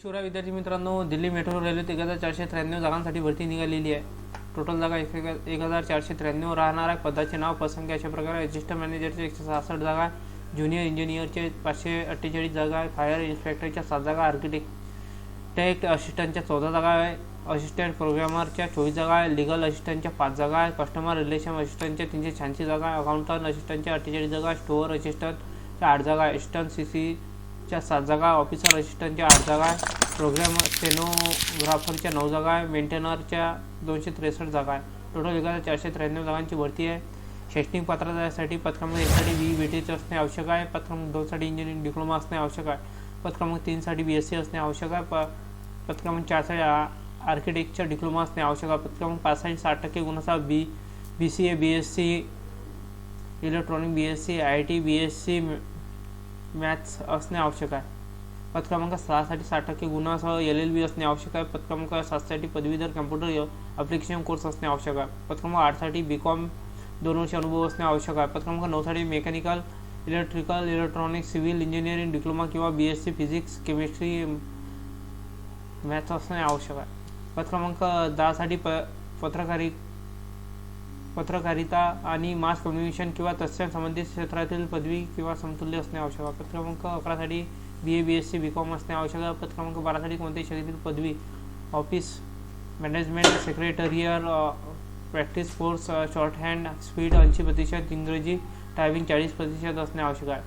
शिवराय विद्यार्थी मित्रांनो दिल्ली मेट्रो रेल्वेत एक हजार चारशे त्र्याण्णव जागांसाठी भरती निघालेली आहे. टोटल जागा एक एक हजार चारशे त्र्याण्णव राहणार आहे. पदाचे नाव पसंती अशा प्रकारे असिस्टंट मॅनेजरचे एकशे सहासष्ट जागा आहे. ज्युनियर इंजिनियरचे पाचशे अठ्ठेचाळीस जागा आहे. फायर इन्स्पेक्टरच्या सात जागा आर्किटेक्ट असिस्टंटच्या चौदा जागा आहे. असिस्टंट प्रोग्रामरच्या चोवीस जागा आहे. लिगल असिस्टंटच्या पाच जागा आहे. कस्टमर रिलेशन असिस्टंटच्या तीनशे शहाऐंशी जागा आहे. अकाउंटंट असिस्टंटच्या अठ्ठेचाळीस जागा स्टोअर असिस्टंटच्या आठ जागा आहे. असिस्टंट सी सीच्या सात जागा ऑफिसर असिस्टंटच्या आठ जागा आहे प्रोग्राम स्टेनोग्राफरच्या नऊ जागा आहे मेंटेनरच्या दोनशे त्रेसष्ट जागा आहे. टोटल एक चारशे त्र्याण्णव जागांची भरती आहे. शैक्षणिक पात्रतासाठी पदक्रमांक एकसाठी बी बी टेच e. असणे आवश्यक आहे. पदक्रमांक दोनसाठी इंजिनिअरिंग डिप्लोमा असणे आवश्यक आहे. पदक्रमांक तीनसाठी बी एस सी असणे आवश्यक आहे. प पदक्रमांक चारसाठी आ आर्किटेक्चर डिप्लोमा असणे आवश्यक आहे. पदक्रमांक पाचसाठी साठ टक्के गुणाचा B B C A B S C electronic B S C I T B S C maths असणे आवश्यक आहे. पदक्रमांक सहासाठी साठ टक्के गुणासह एल एल बी असणे आवश्यक आहे. पदक्रमांक सातसाठी पदवीधर कम्प्युटर अप्लिकेशन कोर्स असणे आवश्यक आहे. पदक्रमांक आठसाठी बी कॉम दोन वर्ष अनुभव असणे आवश्यक आहे. पदक्रमांक नऊसाठी mechanical electrical electronic civil engineering diploma किंवा B S C physics chemistry maths असणे आवश्यक आहे. पदक्रमांक दहासाठी प पत्रकारी पत्रकारिता आणि मास कम्युनिकेशन किंवा तत्सम संबंधित क्षेत्रातील पदवी किंवा समतुल्य असणे आवश्यक. आहे पत्रक्रमांक अकरासाठी B A B S C B com असणे आवश्यक. आहे पत्रक्रमांक बारासाठी कोणत्याही शाखेतील पदवी. Office management secretarial practice course shorthand speed ऐंशी प्रतिशत इंग्रजी टायपिंग चाळीस प्रतिशत असणे आवश्यक आहे.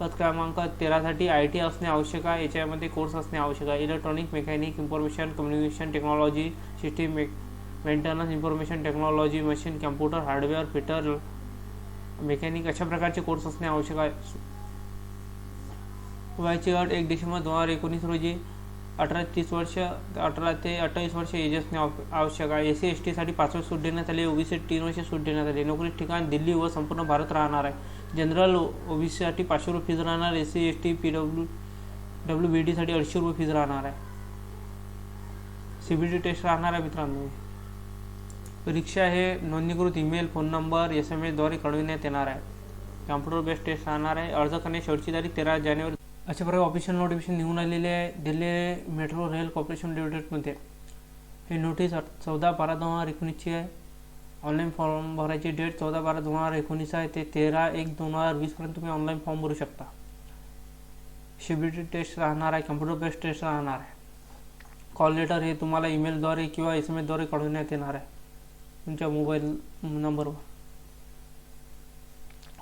पद क्रमांक तेरासाठी आय टी असणे आवश्यक आहे. याच्यामध्ये कोर्स असणे आवश्यक आहे. Electronic mechanic information communication technology system make maintenance information technology machine computer hardware fitter mechanic अशा प्रकारचे कोर्स असणे आवश्यक आहे. वयाची अट एक डिसेंबर दोन हजार एकोणीस रोजी अठरा तीस वर्ष अठरा ते अठ्ठावीस वर्ष एज असणे आवश्यक आहे. एस सी एस टीसाठी पाच वर्ष सूट देण्यात आली ओबीसी तीन वर्ष सूट देण्यात आली. नोकरी ठिकाण दिल्ली व संपूर्ण भारत राहणार आहे. जनरल ओबीसीसाठी पाचशे रुपये फीज राहणार S C S T P W W B डीसाठी अडीचशे रुपये फीज राहणार आहे. सी बी टी टेस्ट राहणार आहे मित्रांनो. परीक्षा हे नोंदणीकृत email phone number S M एसद्वारे कळविण्यात येणार आहे. कॉम्प्युटर बेस्ड टेस्ट राहणार आहे. अर्ज करण्याची शेवटची तारीख तेरा जानेवारी. अशा प्रकारे ऑफिशियल नोटिफिकेशन निघून आलेले आहे. दिल्ली मेट्रो रेल कॉर्पोरेशन लिमिटेडमध्ये. हे नोटीस चौदा बारा दोन हजार एकोणीसची आहे. ऑनलाईन फॉर्म भरायची डेट चौदा बारा दोन हजार एकोणीस आहे. ते तेरा एक दोन हजार वीसपर्यंत तुम्ही ऑनलाईन फॉर्म भरू शकता. शिबिटी टेस्ट राहणार आहे. कम्प्युटर बेस्ड टेस्ट राहणार आहे. कॉल लेटर हे तुम्हाला ईमेलद्वारे किंवा एस एम एसद्वारे कळवण्यात येणार आहे. तुमच्या मोबाईल नंबरवर.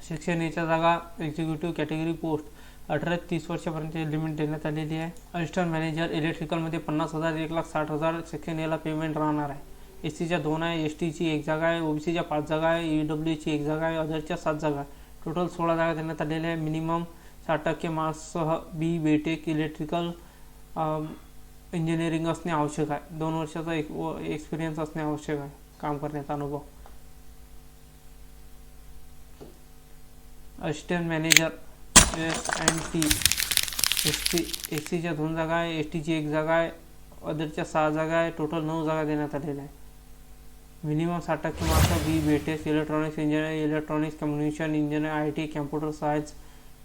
शिक्षण याच्या जागा एक्झिक्युटिव्ह कॅटेगरी पोस्ट अठरा तीस वर्षापर्यंत लिमिट देण्यात आलेली आहे. असिस्टंट मॅनेजर इलेक्ट्रिकलमध्ये पन्नास हजार एक लाख साठ हजार शिक्षण याला पेमेंट राहणार आहे. एस सीच्या दोन आहे एस टीची एक जागा आहे ओबीसीच्या पाच जागा आहे ई डब्ल्यूची एक जागा आहे अदरच्या सात जागा आहे. टोटल सोळा जागा देण्यात आलेल्या आहे. मिनिमम साठ टक्के मार्क्ससह बी बेटेक इलेक्ट्रिकल इंजिनिअरिंग असणे आवश्यक आहे. दोन वर्षाचा एक एक्सपिरियन्स असणे आवश्यक आहे. काम करण्याचा अनुभव. Assistant manager S and T S T S सीच्या दोन जागा आहे एस टीची एक जागा आहे अदरच्या सहा जागा आहे टोटल नऊ जागा देण्यात आलेल्या आहे मिनिमम साठ टक्के mark B B test electronics engineering electronics communication engineer I T computer science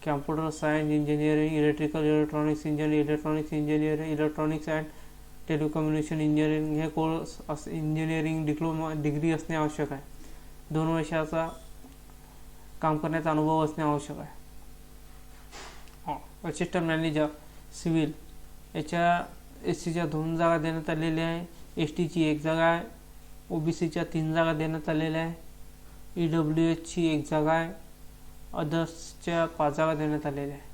computer science engineering electrical electronics engineering electronics engineering electronics and telecommunication engineering हे कोर्स अस इंजिनिअरिंग डिप्लोमा डिग्री असणे आवश्यक आहे. दोन वर्षाचा काम करण्याचा अनुभव असणे आवश्यक आहे. असिस्टंट मॅनेजर सिव्हिल याच्या एस सीच्या दोन जागा देण्यात आलेल्या आहे. एस टीची एक जागा आहे. ओ बी सीच्या तीन जागा देण्यात आलेल्या आहे. ई डब्ल्यू एचची एक जागा आहे. अदर्सच्या पाच जागा देण्यात आलेल्या आहे.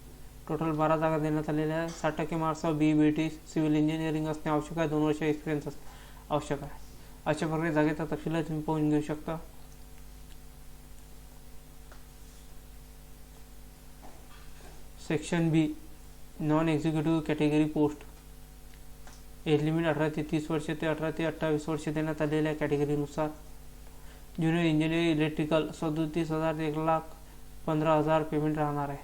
टोटल बारा जागा देण्यात आलेल्या आहे. साठ टक्के मार्क्सवर B B T civil engineering असणे आवश्यक आहे. दोन वर्ष एक्सपिरियन्स असणे आवश्यक आहे. अशा प्रकारे जागेचा तपशील तुम्ही पाहून घेऊ शकता. Section B non executive category post age limit अठरा ते तीस वर्ष ते अठरा ते अठ्ठावीस वर्ष देण्यात आलेल्या कॅटेगरीनुसार ज्युनियर इंजिनिअर इलेक्ट्रिकल सदोतीस हजार ते एक लाख पंधरा हजार पेमेंट राहणार आहे.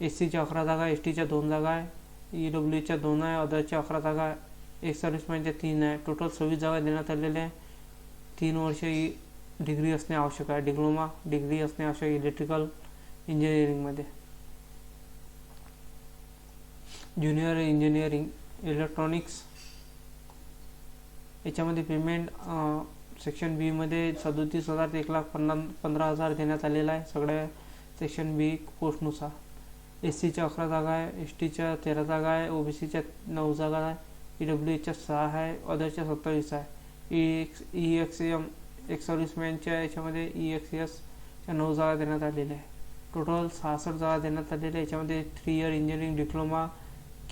एस सीच्या अकरा जागा एस टीच्या दोन जागा आहे ई डब्ल्यूच्या दोन आहे अदरच्या अकरा जागा आहे. एक सर्व्हिसमॅनच्या म्हणजे तीन आहे. टोटल सव्वीस जागा देण्यात आलेल्या आहे तीन वर्ष ई डिग्री असणे आवश्यक आहे. डिप्लोमा डिग्री असणे आवश्यक इलेक्ट्रिकल इंजिनिअरिंगमध्ये ज्युनियर इंजिनिअरिंग इलेक्ट्रॉनिक्स याच्यामध्ये पेमेंट सेक्शन बीमध्ये सदोतीस हजार ते एक लाख पन्ना पंधरा हजार देण्यात आलेला आहे. सगळ्या सेक्शन बी पोस्टनुसार एस सीच्या अकरा जागा आहे एस टीच्या तेरा जागा आहे ओ बी सीच्या नऊ जागा आहे ई डब्ल्यू एचच्या सहा आहे अदरच्या सत्तावीस आहे. E X E X M X सर्व्हिसमॅनच्या याच्यामध्ये ई एक्स एसच्या नऊ जागा देण्यात आलेल्या आहे टोटल सहासष्ट जागा देण्यात आलेल्या आहे याच्यामध्ये three year engineering diploma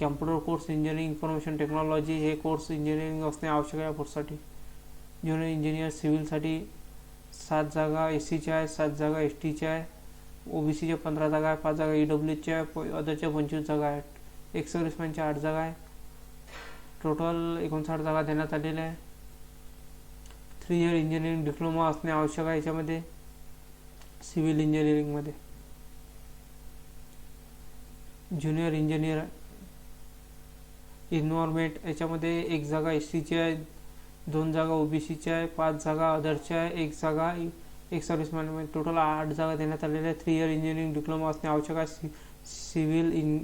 computer course engineering information technology हे कोर्स इंजिनिअरिंग असणे आवश्यक आहे कोर्ससाठी ज्युनियर इंजिनियर सिव्हिलसाठी सात जागा एस सीच्या आहे सात जागा एस टीच्या आहे ओ बी सीच्या पंधरा जागा आहे पाच जागा ई डब्ल्यूच्या अदरच्या पंचवीस जागा आहेत. एक सर्व्हिसमॅनच्या आठ जागा आहे. टोटल एकोणसाठ जागा देण्यात आलेल्या आहे. थ्री इयर इंजिनिअरिंग डिप्लोमा असणे आवश्यक आहे याच्यामध्ये. सिव्हिल इंजिनिअरिंगमध्ये ज्युनियर इंजिनियर इन्व्हॉर्मेंट याच्यामध्ये एक जागा एस सीची आहे दोन जागा ओ बी सीच्या आहे पाच जागा अदरच्या आहे एक जागा एक सर्व्हिसमॅन टोटल आठ जागा देण्यात आलेल्या आहे थ्री इयर इंजिनिअरिंग डिप्लोमा असणे आवश्यक आहे. सि सिव्हिल इन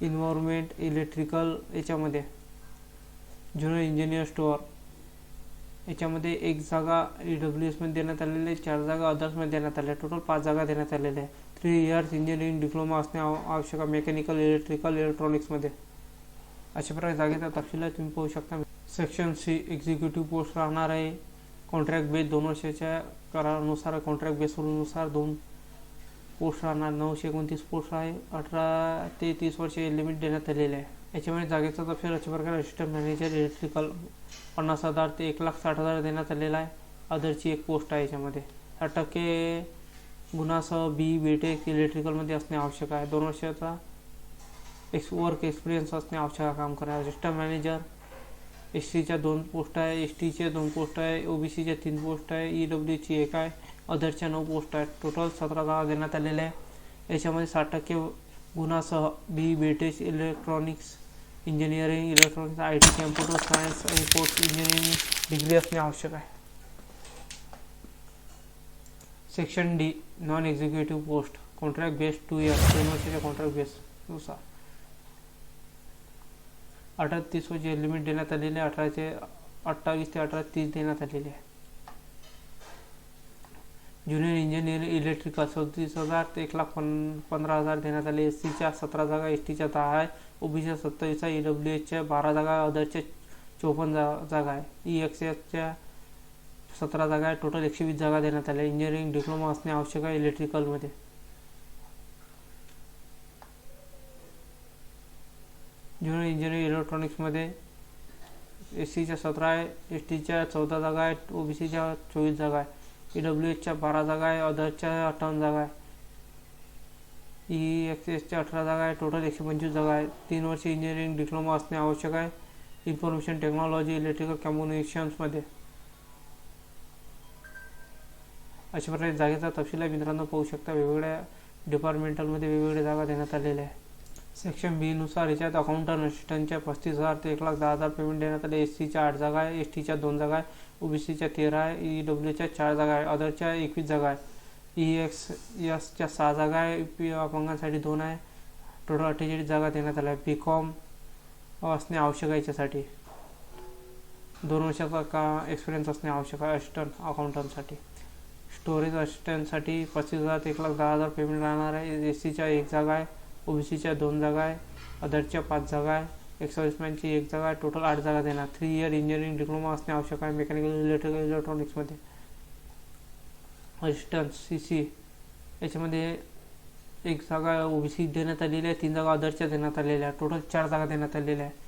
इन्व्हॉर्मेंट इलेक्ट्रिकल याच्यामध्ये. ज्युनियर इंजिनियर स्टोअर याच्यामध्ये एक जागा ई डब्ल्यू एसमध्ये देण्यात आलेले आहे. चार जागा अदर्समध्ये देण्यात आल्या टोटल पाच जागा देण्यात आलेल्या आहे थ्री इयर्स इंजिनिअरिंग डिप्लोमा असणे आवश्यक आहे. मेकॅनिकल इलेक्ट्रिकल इलेक्ट्रॉनिक्समध्ये अशा प्रकारे जागेचा तपशील आहे. तुम्ही पाहू शकता. सेक्शन सी एक्झिक्युटिव्ह पोस्ट राहणार आहे. कॉन्ट्रॅक्ट बेस दोन वर्षाच्या करारानुसार कॉन्ट्रॅक्ट बेसनुसार दोन पोस्ट राहणार नऊशे एकोणतीस पोस्ट आहे अठरा ते तीस वर्षे लिमिट देण्यात आलेले आहे. याच्यामुळे जागेचा तपशील अशा प्रकारे असिस्टंट मॅनेजर इलेक्ट्रिकल पन्नास हजार ते एक लाख साठ हजार देण्यात आलेला आहे. अदरची एक पोस्ट आहे याच्यामध्ये. साठ टक्के गुणासह बी बी टेक इलेक्ट्रिकलमध्ये असणे आवश्यक आहे. दोन वर्षाचा एक्स वर्क एक्सपिरियन्स असणे आवश्यक आहे काम करणार असिस्टंट मॅनेजर एस सीच्या दोन पोस्ट आहे एस टीच्या दोन पोस्ट आहे ओ बी सीच्या तीन पोस्ट आहे ई डब्ल्यूची एक आहे अदरच्या नऊ पोस्ट आहेत. टोटल सतरा जागा देण्यात आलेल्या आहे याच्यामध्ये साठ टक्के गुणासह B BTech electronics engineering electronics I T computer science आणि पोस्ट इंजिनिअरिंग डिग्री असणे आवश्यक आहे. Section D non executive post contract base two years दोन वर्षाच्या कॉन्ट्रॅक्ट अठरा तीस वर्षे लिमिट देण्यात आलेली आहे. अठराचे अठ्ठावीस ते अठरा तीस देण्यात आलेली आहे. ज्युनियर इंजिनियर इलेक्ट्रिकल सदतीस हजार ते एक लाख पन पंधरा हजार देण्यात आले. एस सीच्या सतरा जागा एस टीच्या दहा आहे. ओबीसीच्या सत्तावीस आहे. ई डब्ल्यू एचच्या बारा जागा अदरच्या चोपन्न जा जागा आहे. ई एक्स एसच्या सतरा जागा आहे. टोटल एकशे वीस जागा देण्यात आल्या. इंजिनिअरिंग डिप्लोमा असणे आवश्यक आहे इलेक्ट्रिकलमध्ये ज्युनियर इंजिनिअरिंग इलेक्ट्रॉनिक्समध्ये एस सीच्या सतरा आहे एस टीच्या चौदा जागा आहेत ओ बी सीच्या चोवीस जागा आहे ई डब्ल्यू एचच्या बारा जागा आहे अदरच्या अठ्ठावन्न जागा आहे ई एक्स एसच्या अठरा जागा आहे टोटल एकशे पंचवीस जागा आहे तीन वर्ष इंजिनिअरिंग डिप्लोमा असणे आवश्यक आहे. इन्फॉर्मेशन टेक्नॉलॉजी इलेक्ट्रिकल कम्युनिकेशन्समध्ये अशा प्रकारे जागेचा तपशील आहे. मित्रांनो पाहू शकता वेगवेगळ्या डिपार्टमेंटलमध्ये वेगवेगळ्या जागा देण्यात आलेल्या आहे सेक्शन बी नुसार याच्यात अकाउंटंट असिस्टंटच्या पस्तीस हजार ते एक लाख दहा हजार पेमेंट देण्यात आले. एस सीच्या आठ जागा आहे. एस टीच्या दोन जागा आहे. ओ बी सीच्या तेरा आहे. ई डब्ल्यूच्या चार जागा आहे. अदरच्या एकवीस जागा आहे. ई एक्स एसच्या सहा जागा आहे. पी अपंगांसाठी दोन आहे. टोटल अठ्ठेचाळीस जागा देण्यात आल्या. बी कॉम असणे आवश्यक आहे याच्यासाठी. दोन वर्षाचा का एक्सपिरियन्स असणे आवश्यक आहे. असिस्टंट अकाउंटंटसाठी स्टोरेज असिस्टंटसाठी पस्तीस हजार ते एक लाख दहा हजार पेमेंट राहणार आहे. एस सीच्या एक जागा आहे. ओबीसीच्या दोन जागा आहे अदरच्या पाच जागा आहे एक सर्व्हिसमॅनची एक जागा आहे टोटल आठ जागा देणार. थ्री इयर इंजिनिअरिंग डिप्लोमा असणे आवश्यक आहे मेकॅनिकल इलेक्ट्रिकल इलेक्ट्रॉनिक्समध्ये. असिस्टंट सी सी याच्यामध्ये एक जागा ओबीसी देण्यात आलेली आहे तीन जागा अदरच्या देण्यात आलेल्या आहे टोटल चार जागा देण्यात आलेल्या आहे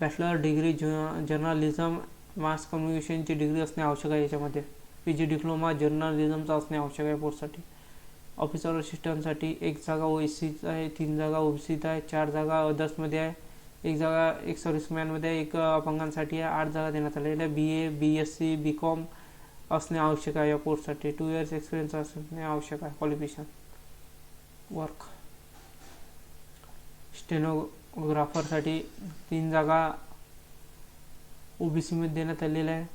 बॅचलर डिग्री जर्नलिझम मास कम्युनिकेशनची डिग्री असणे आवश्यक आहे याच्यामध्ये. पी जी डिप्लोमा जर्नलिझमचा असणे आवश्यक आहे पोस्टसाठी. ऑफिसर असिस्टंटसाठी एक जागा ओ एस सीचा आहे तीन जागा ओ बी सीत आहे चार जागा अदर्समध्ये आहे एक जागा एक सर्व्हिसमॅनमध्ये आहे एक अपंगांसाठी आहे आठ जागा देण्यात आलेल्या आहे B A B S C B com असणे आवश्यक आहे या पोस्टसाठी टू इयर्स एक्सपिरियन्स असणे आवश्यक आहे. क्वालिफिकेशन वर्क स्टेनोग्राफरसाठी तीन जागा ओ बी सीमध्ये देण्यात आलेल्या आहे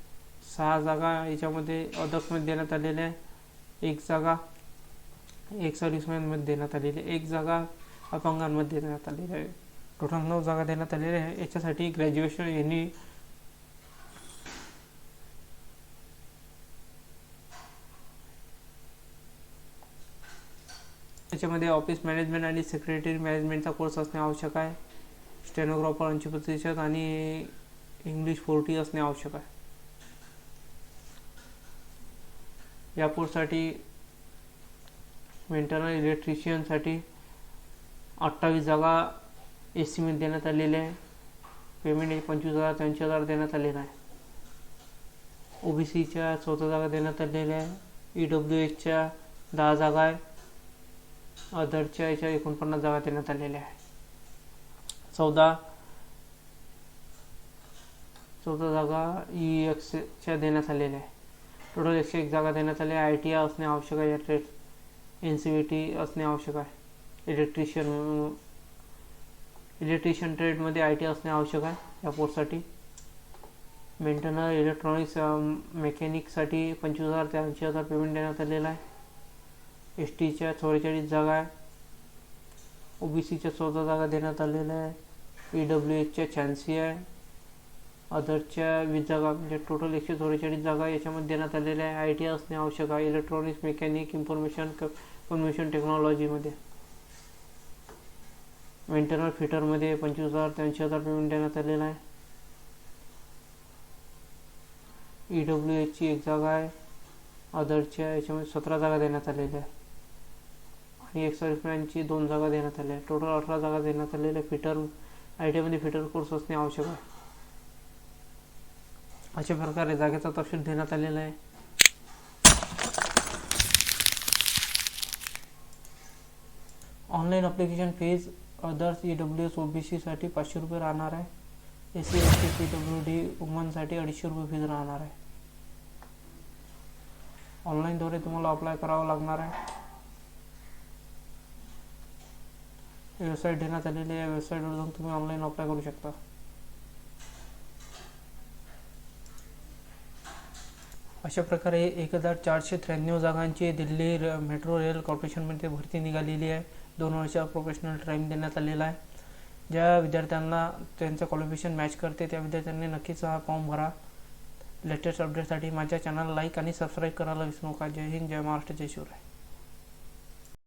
सहा जागा याच्यामध्ये अदर्समध्ये देण्यात आलेल्या आहे एक जागा एक सर्व्हिसमॅनमध्ये देण्यात आलेली आहे. एक जागा अपंगांमध्ये देण्यात आलेली आहे. टोटल नऊ जागा देण्यात आलेल्या आहे याच्यासाठी ग्रॅज्युएशन यांनी त्याच्यामध्ये ऑफिस मॅनेजमेंट आणि सेक्रेटरी मॅनेजमेंटचा कोर्स असणे आवश्यक आहे. स्टेनोग्राफर ऐंशी प्रतिशत आणि इंग्लिश फोर्टी असणे आवश्यक आहे. या कोर्ससाठी मेंटेनर इलेक्ट्रिशियनसाठी अठ्ठावीस जागा एस सीमध्ये देण्यात आलेल्या आहे. पेमेंट एक पंचवीस हजार त्र्याऐंशी हजार देण्यात आलेलं आहे. ओ बी सीच्या चौदा जागा देण्यात आलेल्या आहे. ई डब्ल्यू एचच्या दहा जागा आहे. अदरच्या याच्या एकोणपन्नास जागा देण्यात आलेल्या आहे. चौदा चौदा जागा ई एक्सच्या देण्यात आलेल्या आहे. टोटल एकशे एक जागा देण्यात आल्या आय टी आय असणे आवश्यक आहे या trade N C B T असणे आवश्यक आहे. इलेक्ट्रिशियन इलेक्ट्रिशियन ट्रेडमध्ये आय टी असणे आवश्यक आहे या पोर्टसाठी. मेंटेनर इलेक्ट्रॉनिक्स मेकॅनिकसाठी पंचवीस हजार ते ऐंशी हजार पेमेंट देण्यात आलेलं आहे. एस टीच्या चौवेचाळीस जागा आहे. ओ बी सीच्या चौदा जागा देण्यात आलेल्या आहे. ई डब्ल्यू एचच्या शहाऐंशी आहे. अदरच्या वीस जागा म्हणजे टोटल एकशे चौवेचाळीस जागा याच्यामध्ये देण्यात आलेल्या आहे. आय टी असणे आवश्यक आहे. इलेक्ट्रॉनिक्स मेकॅनिक इन्फॉर्मेशन कन्व्हेन्शन टेक्नॉलॉजीमध्ये मेंटेनर फिटरमध्ये पंचवीस हजार त्र्याऐंशी हजार पेमेंट देण्यात आलेला आहे. ई डब्ल्यू एचची एक जागा आहे. अदरच्या याच्यामध्ये सतरा जागा देण्यात आलेल्या आहे. आणि एक सर्विसमॅनची दोन जागा देण्यात आल्या आहे टोटल अठरा जागा देण्यात आलेल्या आहे फिटर आय टीमध्ये फिटर कोर्स असणे आवश्यक आहे. अशा प्रकारे जागेचा तपशील देण्यात आलेला आहे. Online application fees others E W S O B सीसाठी पाचशे रुपये राहणार आहे. S C S T P W D वुमनसाठी अडीचशे रुपये फीज राहणार आहे. ऑनलाईनद्वारे तुम्हाला अप्लाय करावं लागणार आहे. वेबसाईट देण्यात आलेली आहे. वेबसाईटवर जाऊन तुम्ही ऑनलाईन अप्लाय करू शकता. अशा प्रकारे एक हजार चारशे त्र्याण्णव जागांची दिल्ली र- मेट्रो रेल कॉर्पोरेशनमध्ये भरती निघालेली आहे. दोन वर्षा प्रोफेशनल ट्रेनिंग देण्यात आलेला आहे. ज्या विद्यार्थ्यांना त्यांचं क्वालिफिकेशन मॅच करते त्या विद्यार्थ्यांनी नक्कीच हा फॉर्म भरा. लेटेस्ट अपडेटसाठी माझ्या चॅनल लाईक आणि सबस्क्राईब करायला विसरू नका. जय हिंद जय महाराष्ट्र जय शिवराय.